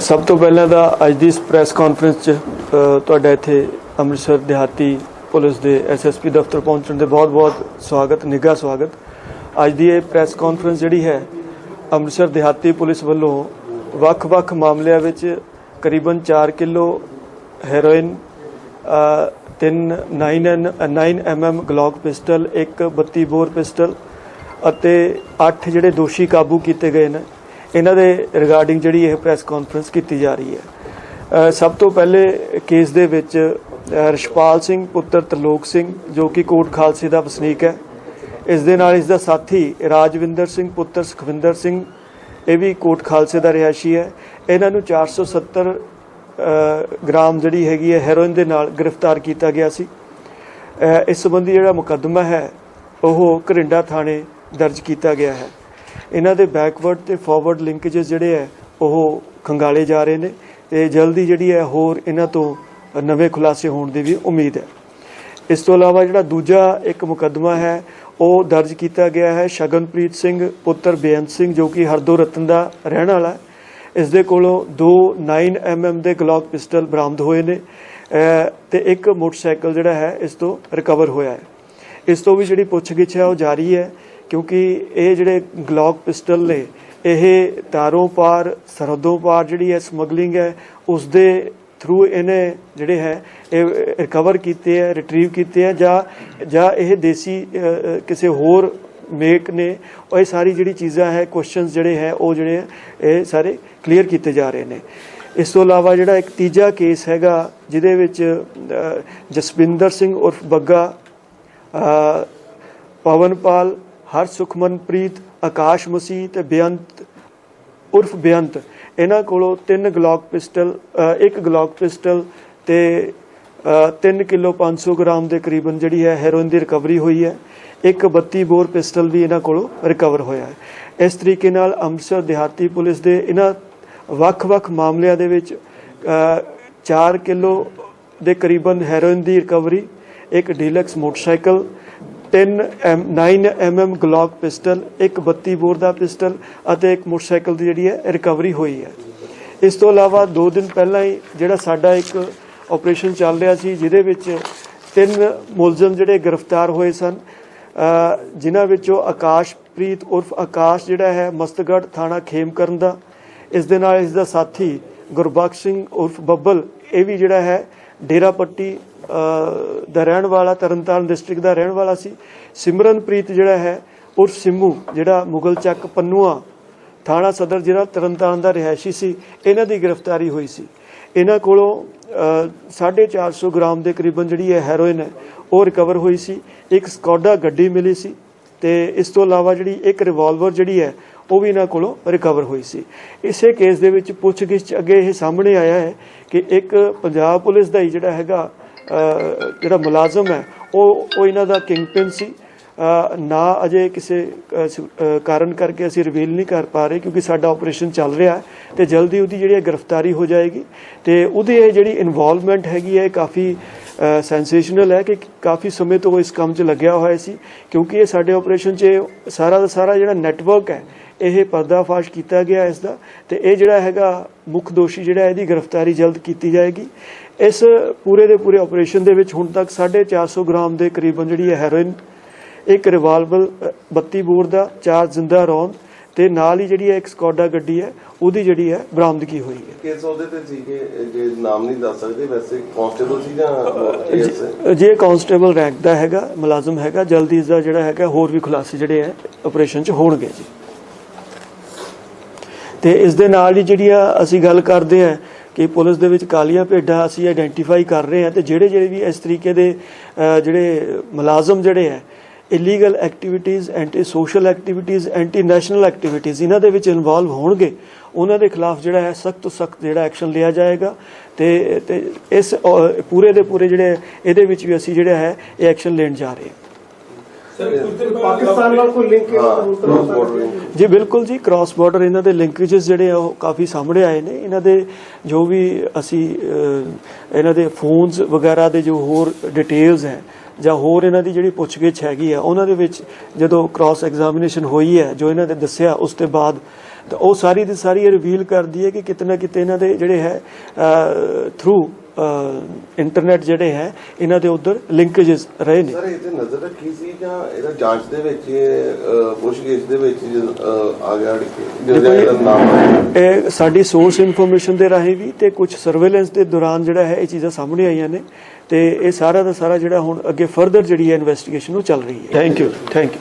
ਸਭ ਤੋਂ ਪਹਿਲਾਂ ਤਾਂ ਅੱਜ ਦੀ ਇਸ ਪ੍ਰੈਸ ਕਾਨਫਰੰਸ 'ਚ ਤੁਹਾਡਾ ਇੱਥੇ ਅੰਮ੍ਰਿਤਸਰ ਦਿਹਾਤੀ ਪੁਲਿਸ ਦੇ ਐਸਐਸਪੀ ਦਫ਼ਤਰ ਪਹੁੰਚਣ ਦੇ ਬਹੁਤ-ਬਹੁਤ ਸਵਾਗਤ ਨਿੱਘਾ ਸਵਾਗਤ। ਅੱਜ ਦੀ ਇਹ ਪ੍ਰੈਸ ਕਾਨਫਰੰਸ ਜਿਹੜੀ ਹੈ ਅੰਮ੍ਰਿਤਸਰ ਦਿਹਾਤੀ ਪੁਲਿਸ ਵੱਲੋਂ ਵੱਖ-ਵੱਖ ਮਾਮਲਿਆਂ ਵਿੱਚ ਕਰੀਬਨ 4 ਕਿਲੋ ਹੈਰੋਇਨ ਅ, ਤਿੰਨ 9 9 mm ਗਲੌਕ ਪਿਸਟਲ ਇੱਕ 32 ਬੋਰ ਪਿਸਟਲ ਅਤੇ 8 ਜਿਹੜੇ ਦੋਸ਼ੀ ਕਾਬੂ ਕੀਤੇ ਗਏ ਨੇ। ਇਹਨਾਂ ਦੇ ਰਿਗਾਰਡਿੰਗ ਜਿਹੜੀ ਇਹ ਪ੍ਰੈਸ ਕਾਨਫਰੰਸ ਕੀਤੀ ਜਾ ਰਹੀ ਹੈ। ਸਭ ਤੋਂ ਪਹਿਲੇ ਕੇਸ ਦੇ ਵਿੱਚ ਅ, ਰਸ਼ਪਾਲ ਸਿੰਘ ਪੁੱਤਰ ਤਰਲੋਕ ਸਿੰਘ ਜੋ ਕਿ ਕੋਟ ਖਾਲਸੇ ਦਾ ਵਸਨੀਕ ਹੈ। ਇਸ ਦੇ ਨਾਲ ਇਸ ਦਾ ਸਾਥੀ ਰਾਜਵਿੰਦਰ ਸਿੰਘ ਪੁੱਤਰ ਸੁਖਵਿੰਦਰ ਸਿੰਘ ਇਹ ਵੀ ਕੋਟ ਖਾਲਸੇ ਦਾ ਰਿਹਾਇਸ਼ੀ ਹੈ। ਇਹਨਾਂ ਨੂੰ 470 ਅ, ਗ੍ਰਾਮ ਜਿਹੜੀ ਹੈਗੀ ਹੈ ਹੈਰੋਇਨ ਦੇ ਨਾਲ ਗ੍ਰਿਫਤਾਰ ਕੀਤਾ ਗਿਆ ਸੀ। ਇਸ ਸੰਬੰਧੀ ਜਿਹੜਾ ਮੁਕੱਦਮਾ ਹੈ ਉਹ ਘਰਿੰਡਾ ਥਾਣੇ ਦਰਜ ਕੀਤਾ ਗਿਆ ਹੈ। ਇਹਨਾਂ ਦੇ ਬੈਕਵਰਡ ਤੇ ਫਾਰਵਰਡ ਲਿੰਕੇजेस ਜਿਹੜੇ ਹੈ, ਉਹ ਖੰਗਾਲੇ ਜਾ ਰਹੇ ਨੇ ਤੇ ਜਲਦੀ ਜਿਹੜੀ ਹੈ ਹੋਰ ਇਹਨਾਂ ਤੋਂ ਨਵੇਂ ਖੁਲਾਸੇ ਹੋਣ ਦੀ ਵੀ ਉਮੀਦ ਹੈ। ਇਸ ਤੋਂ ਇਲਾਵਾ ਜਿਹੜਾ ਦੂਜਾ ਇੱਕ ਮੁਕੱਦਮਾ ਹੈ, ਉਹ ਦਰਜ ਕੀਤਾ ਗਿਆ ਹੈ ਸ਼ਗਨਪ੍ਰੀਤ ਸਿੰਘ, ਪੁੱਤਰ ਬੇਅੰਤ ਸਿੰਘ, ਜੋ ਕਿ ਹਰਦੋ ਰਤਨ ਦਾ ਰਹਿਣ ਵਾਲਾ ਹੈ। ਇਸ ਦੇ ਕੋਲੋਂ ਦੋ 9 mm ਦੇ ਗਲੌਕ ਪਿਸਟਲ ਬਰਾਮਦ ਹੋਏ ਨੇ ਤੇ ਇੱਕ ਮੋਟਰਸਾਈਕਲ ਜਿਹੜਾ ਹੈ, ਇਸ ਤੋਂ ਰਿਕਵਰ ਹੋਇਆ ਹੈ। ਇਸ ਤੋਂ ਵੀ ਜਿਹੜੀ ਪੁੱਛਗਿੱਛ ਹੈ, ਉਹ ਜਾਰੀ ਹੈ ਕਿਉਂਕਿ ਇਹ ਜਿਹੜੇ ਗਲੌਕ ਪਿਸਟਲ ਨੇ ਇਹ ਤਾਰੋਂ ਪਾਰ ਸਰਹੱਦੋਂ ਪਾਰ ਜਿਹੜੀ ਹੈ ਸਮਗਲਿੰਗ ਹੈ ਉਸ ਦੇ ਥਰੂ ਇਹਨੇ ਜਿਹੜੇ ਹੈ ਇਹ ਰਿਕਵਰ ਕੀਤੇ ਹੈ ਰਿਟਰੀਵ ਕੀਤੇ ਹੈ ਜਾਂ ਜਾਂ ਇਹ ਦੇਸੀ ਕਿਸੇ ਹੋਰ ਮੇਕ ਨੇ ਉਹ ਇਹ ਸਾਰੀ ਜਿਹੜੀ ਚੀਜ਼ਾਂ ਹੈ ਕੁਐਸਚਨਸ ਜਿਹੜੇ ਹੈ ਉਹ ਜਿਹੜੇ ਇਹ ਸਾਰੇ ਕਲੀਅਰ ਕੀਤੇ ਜਾ ਰਹੇ ਨੇ। ਇਸ ਤੋਂ ਇਲਾਵਾ ਜਿਹੜਾ ਇੱਕ ਤੀਜਾ ਕੇਸ ਹੈਗਾ ਜਿਹਦੇ ਵਿੱਚ ਜਸਵਿੰਦਰ ਸਿੰਘ ਉਰਫ ਬੱਗਾ ਅ, ਪਵਨਪਾਲ ਹਰ ਸੁਖਮਨਪ੍ਰੀਤ ਆਕਾਸ਼ ਮਸੀਹ ਤੇ ਬੇਅੰਤ ਉਰਫ ਬੇਅੰਤ। ਇਹਨਾਂ ਕੋਲੋਂ ਤਿੰਨ ਗਲੌਕ ਪਿਸਟਲ ਅ, ਇੱਕ ਗਲੌਕ ਪਿਸਟਲ ਤੇ 3 ਕਿਲੋ 500 ਗ੍ਰਾਮ ਦੇ ਕਰੀਬਨ ਜਿਹੜੀ ਹੈ ਹੈਰੋਇਨ ਦੀ ਰਿਕਵਰੀ ਹੋਈ ਹੈ। ਇੱਕ 32 ਬੋਰ ਪਿਸਟਲ ਵੀ ਇਹਨਾਂ ਕੋਲੋਂ ਰਿਕਵਰ ਹੋਇਆ ਹੈ। ਇਸ ਤਰੀਕੇ ਨਾਲ ਅੰਮ੍ਰਿਤਸਰ ਦਿਹਾਤੀ ਪੁਲਿਸ ਦੇ ਇਹਨਾਂ ਵੱਖ-ਵੱਖ ਮਾਮਲਿਆਂ ਦੇ ਵਿੱਚ 4 ਕਿਲੋ ਦੇ ਕਰੀਬਨ ਹੈਰੋਇਨ ਦੀ ਰਿਕਵਰੀ ਇੱਕ deluxe motorcycle 10 M 9 mm Glock pistol, ਇੱਕ 32 ਬੋਰ ਦਾ ਪਿਸਟਲ ਅਤੇ ਇੱਕ ਮੋਟਰਸਾਈਕਲ ਦੀ ਜਿਹੜੀ ਹੈ ਰਿਕਵਰੀ ਹੋਈ ਹੈ। ਇਸ ਤੋਂ ਇਲਾਵਾ 2 ਦਿਨ ਪਹਿਲਾਂ ਹੀ ਜਿਹੜਾ ਸਾਡਾ ਇੱਕ ਆਪਰੇਸ਼ਨ ਚੱਲ ਰਿਹਾ ਸੀ, ਜਿਹਦੇ ਵਿੱਚ ਤਿੰਨ ਮੁਲਜ਼ਮ ਜਿਹੜੇ ਗ੍ਰਿਫਤਾਰ ਹੋਏ ਸਨ ਜਿਨ੍ਹਾਂ ਵਿੱਚੋਂ ਆਕਾਸ਼ਪ੍ਰੀਤ ਉਰਫ ਆਕਾਸ਼ ਜਿਹੜਾ ਹੈ ਮਸਤਗੜ ਥਾਣਾ ਖੇਮਕਰਨ ਦਾ। ਇਸ ਦੇ ਨਾਲ ਇਸ ਦਾ ਸਾਥੀ ਗੁਰਬਖਸ਼ ਸਿੰਘ ਉਰਫ ਬੱਬਲ, ਇਹ ਵੀ ਜਿਹੜਾ ਹੈ ਡੇਰਾ ਪੱਟੀ ਦਾ ਰਹਿਣ ਵਾਲਾ ਤਰਨਤਾਰਨ ਡਿਸਟ੍ਰਿਕਟ ਦਾ ਰਹਿਣ ਵਾਲਾ ਸੀ। ਸਿਮਰਨਪ੍ਰੀਤ ਜਿਹੜਾ ਹੈ ਉਰਫ ਸਿੰਮੂ ਜਿਹੜਾ ਮੁਗਲ ਚੱਕ ਪੰਨੂਆ ਥਾਣਾ ਸਦਰ ਜ਼ਿਲ੍ਹਾ ਤਰਨਤਾਰਨ ਦਾ ਰਿਹਾਇਸ਼ੀ ਸੀ ਇਹਨਾਂ ਦੀ ਗ੍ਰਿਫਤਾਰੀ ਹੋਈ ਸੀ। ਇਹਨਾਂ ਕੋਲੋਂ ਅ, 450 ਗ੍ਰਾਮ ਦੇ ਕਰੀਬਨ ਜਿਹੜੀ ਹੈ ਹੈਰੋਇਨ ਹੈ ਉਹ ਰਿਕਵਰ ਹੋਈ ਸੀ। ਇੱਕ ਸਕੋਡਾ ਗੱਡੀ ਮਿਲੀ ਸੀ ਤੇ ਇਸ ਤੋਂ ਇਲਾਵਾ ਜਿਹੜੀ ਇੱਕ ਰਿਵਾਲਵਰ ਜਿਹੜੀ ਹੈ ਉਹ ਵੀ ਇਹਨਾਂ ਕੋਲੋਂ ਰਿਕਵਰ ਹੋਈ ਸੀ। ਇਸੇ ਕੇਸ ਦੇ ਵਿੱਚ ਪੁੱਛਗਿੱਛ ਅੱਗੇ ਇਹ ਸਾਹਮਣੇ ਆਇਆ ਹੈ ਕਿ ਇੱਕ ਪੰਜਾਬ ਪੁਲਿਸ ਦਾ ਹੀ ਜਿਹੜਾ ਹੈਗਾ ਜਿਹੜਾ ਮੁਲਾਜ਼ਮ ਹੈ, ਉਹ ਉਹ ਇਹਨਾਂ ਦਾ ਕਿੰਗਪਿਨ ਸੀ। ਨਾ ਅਜੇ ਕਿਸੇ ਕਾਰਨ ਕਰਕੇ ਅਸੀਂ ਰਿਵੀਲ ਨਹੀਂ ਕਰ ਪਾ ਰਹੇ, ਕਿਉਂਕਿ ਸਾਡਾ ਆਪਰੇਸ਼ਨ ਚੱਲ ਰਿਹਾ ਹੈ ਤੇ ਜਲਦੀ ਉਹਦੀ ਜਿਹੜੀ ਗ੍ਰਿਫਤਾਰੀ ਹੋ ਜਾਏਗੀ। ਤੇ ਉਹਦੀ ਇਹ ਜਿਹੜੀ ਇਨਵੋਲਵਮੈਂਟ ਹੈਗੀ ਹੈ, ਇਹ ਕਾਫੀ ਸੈਂਸੇਸ਼ਨਲ ਹੈ ਕਿ ਕਾਫੀ ਸਮੇਂ ਤੋਂ ਉਹ ਇਸ ਕੰਮ 'ਚ ਲੱਗਿਆ ਹੋਇਆ ਸੀ, ਕਿਉਂਕਿ ਇਹ ਸਾਡੇ ਆਪਰੇਸ਼ਨ 'ਚ ਸਾਰਾ ਦਾ ਸਾਰਾ ਜਿਹੜਾ ਨੈਟਵਰਕ ਹੈ ਇਹ ਪਰਦਾਫਾਸ਼ ਕੀਤਾ ਗਿਆ ਇਸ ਦਾ ਤੇ ਇਹ ਜਿਹੜਾ ਹੈਗਾ ਮੁੱਖ ਦੋਸ਼ੀ ਜਿਹੜਾ ਇਹਦੀ ਗ੍ਰਿਫਤਾਰੀ ਜਲਦ ਕੀਤੀ ਜਾਏਗੀ। ਇਸ ਪੂਰੇ ਦੇ ਪੂਰੇ ਆਪਰੇਸ਼ਨ ਦੇ ਵਿੱਚ ਹੁਣ ਤੱਕ 450 ਗ੍ਰਾਮ ਦੇ ਕਰੀਬਨ ਜਿਹੜੀ ਹੈ ਹੈਰੋਇਨ ਇੱਕ ਰਿਵਾਲਵਰ ਅ, 32 ਬੋਰ ਦਾ ਚਾਰ ਜ਼ਿੰਦਾ ਰੌਂਦ ਤੇ ਨਾਲ ਹੀ ਜਿਹੜੀ ਹੈ ਇੱਕ ਸਕੋਡਾ ਗੱਡੀ ਹੈ ਉਹਦੀ ਜਿਹੜੀ ਹੈ ਬਰਾਮਦਗੀ ਹੋਈ ਹੈ। ਕੇਸ ਉਹਦੇ ਤੇ ਸੀਗੇ ਜੇ ਨਾਮ ਨਹੀਂ ਦੱਸ ਸਕਦੇ ਵੈਸੇ ਕਾਂਸਟੇਬਲ ਸੀ ਜੇ- ਜੇ ਕਾਂਸਟੇਬਲ ਰੈਂਕ ਦਾ ਹੈਗਾ ਮੁਲਾਜ਼ਮ ਹੈਗਾ ਜਲਦੀ ਇਸ ਦਾ ਜਿਹੜਾ ਹੈਗਾ ਹੋਰ ਵੀ ਖੁਲਾਸੇ ਜਿਹੜੇ ਹੈ ਆਪਰੇਸ਼ਨ 'ਚ ਹੋਣਗੇ ਜੀ। ਤੇ ਇਸ ਦੇ ਨਾਲ ਹੀ ਜਿਹੜੀ ਆ ਅਸੀਂ ਗੱਲ ਕਰਦੇ ਆ ਕਿ ਪੁਲਿਸ ਦੇ ਵਿੱਚ ਕਾਲੀਆਂ ਭੇਡਾਂ ਅਸੀਂ ਆਇਡੈਂਟੀਫਾਈ ਕਰ ਰਹੇ ਹਾਂ ਤੇ ਜਿਹੜੇ ਜਿਹੜੇ ਵੀ ਇਸ ਤਰੀਕੇ ਦੇ ਜਿਹੜੇ ਮੁਲਾਜ਼ਮ ਜਿਹੜੇ ਹੈ illegal activities anti social activities anti national activities ਇਹਨਾਂ ਦੇ ਵਿੱਚ ਇਨਵੋਲਵ ਹੋਣਗੇ, ਉਹਨਾਂ ਦੇ ਖਿਲਾਫ ਜਿਹੜਾ ਹੈ ਸਖਤ ਤੋਂ ਸਖਤ ਜਿਹੜਾ ਐਕਸ਼ਨ ਲਿਆ ਜਾਏਗਾ ਤੇ ਤੇ ਇਸ ਪੂਰੇ ਦੇ ਪੂਰੇ ਜਿਹੜੇ ਇਹਦੇ ਵਿੱਚ ਵੀ ਅਸੀਂ ਜਿਹੜਾ ਹੈ ਇਹ ਐਕਸ਼ਨ ਲੈਣ ਜਾ ਰਹੇ ਹਾਂ। ਪਾਕਿਸਤਾਨ ਨਾਲ ਕੋਈ ਲਿੰਕ ਹਾਂ? ਕ੍ਰੋਸ ਬਾਰਡਰ ਜੀ ਬਿਲਕੁਲ ਜੀ ਕ੍ਰਾਸ ਬਾਰਡਰ ਇਹਨਾਂ ਦੇ ਲਿੰਕੇजेस ਜਿਹੜੇ ਆ ਉਹ ਕਾਫੀ ਸਾਹਮਣੇ ਆਏ ਨੇ। ਇਹਨਾਂ ਦੇ ਜੋ ਵੀ ਅਸੀਂ ਇਹਨਾਂ ਦੇ ਫੋਨਸ ਵਗੈਰਾ ਦੇ ਜੋ ਹੋਰ ਡਿਟੇਲਸ ਹੈ ਜਾਂ ਹੋਰ ਇਹਨਾਂ ਦੀ ਜਿਹੜੀ ਪੁੱਛਗਿੱਛ ਹੈਗੀ ਆ ਉਹਨਾਂ ਦੇ ਵਿੱਚ ਜਦੋਂ ਕ੍ਰਾਸ ਐਗਜ਼ਾਮੀਨੇਸ਼ਨ ਹੋਈ ਹੈ ਜੋ ਇਹਨਾਂ ਨੇ ਦੱਸਿਆ ਉਸ ਤੋਂ ਬਾਅਦ ਤਾਂ ਉਹ ਸਾਰੀ ਦੀ ਸਾਰੀ ਰਿਵੀਲ ਕਰਦੀ ਹੈ ਕਿ ਕਿਤੇ ਨਾ ਕਿਤੇ ਇਹਨਾਂ ਦੇ ਜਿਹੜੇ ਹੈ ਥਰੂ ਇੰਟਰਨੈਟ ਜਿਹੜੇ ਹੈ ਇਹਨਾਂ ਦੇ ਉਧਰ ਲਿੰਕੇजेस ਰਹੇ ਨੇ। ਸਰ ਇਹ ਤੇ ਨਜ਼ਰ ਰੱਖੀ ਸੀ ਜਾਂ ਇਹਦਾ ਜਾਂਚ ਦੇ ਵਿੱਚ ਪੁੱਛਗਿੱਛ ਦੇ ਵਿੱਚ ਆ ਗਿਆ ਜਿਹੜਾ ਇਹ ਸਾਡੀ ਸੋਰਸ ਇਨਫੋਰਮੇਸ਼ਨ ਦੇ ਰਾਹੀਂ ਵੀ ਤੇ ਕੁਝ ਸਰਵੇਲੈਂਸ ਦੇ ਦੌਰਾਨ ਜਿਹੜਾ ਹੈ ਇਹ ਚੀਜ਼ਾਂ ਸਾਹਮਣੇ ਆਈਆਂ ਨੇ ਤੇ ਇਹ ਸਾਰਾ ਦਾ ਸਾਰਾ ਜਿਹੜਾ ਹੁਣ ਅੱਗੇ ਫਰਦਰ ਜਿਹੜੀ ਹੈ ਇਨਵੈਸਟੀਗੇਸ਼ਨ ਉਹ ਚੱਲ ਰਹੀ ਹੈ। Thank you thank you